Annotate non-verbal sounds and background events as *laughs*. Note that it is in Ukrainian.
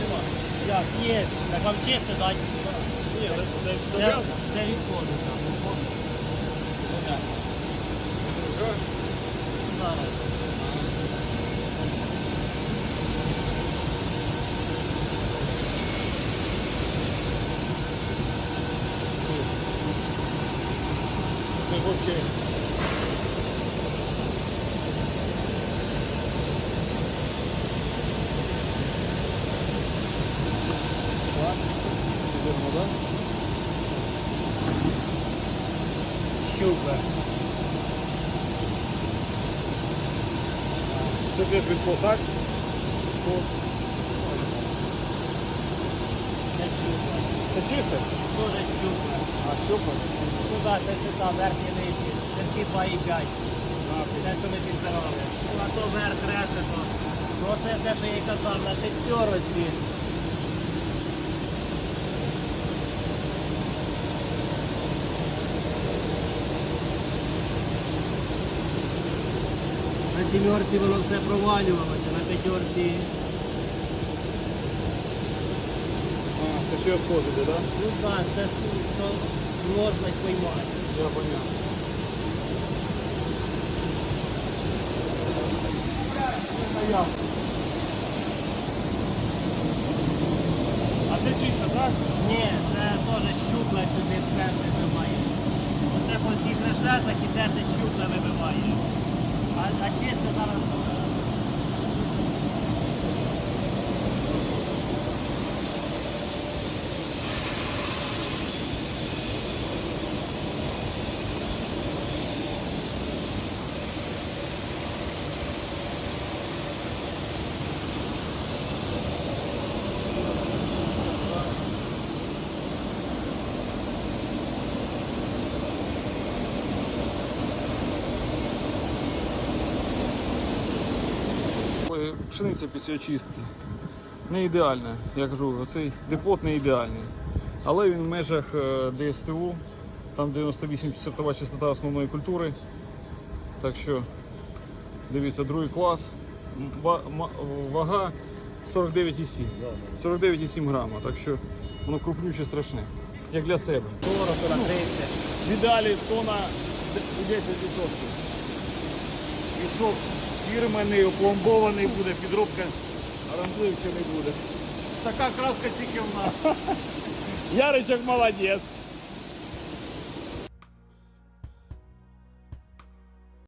нема? Як, є. Так вам чисто дати. Ні, це, відходить. так, відходить. Зараз. Це вообще. Так, Це теж відход, так? Це чисте? Дуже щупа. А, супер. Туди, це сюди, верхні нижні. Це всі 2,5. Те, що ми підбирали. Ну, а то верх решта, то. Ну, це те, що я казав, на шестерочці. На сімерці воно все провалювалося, на п'ятерці. А, це ще відходить, так? Да? Ну так, це що можна поймати. Я понял. А це чисто, так? Ні, це теж щупла сюди сперти вибиває. Оце по всіх решетах і це щупла вибиває. А, а Пшениця після очистки. Не ідеальна. Я кажу, оцей депот не ідеальний. Але він в межах е, ДСТУ, там 98 сортова частота основної культури. Так що, дивіться, другий клас. Вага 49,7. 49,7 грама. Так що воно крупнюче страшне. Як для себе. 40, 30. В ідеалі тона 10%. І що фірменний, опломбований буде, підробка ранжливча не буде. Така краска тільки в нас. *laughs* Яричок молодець.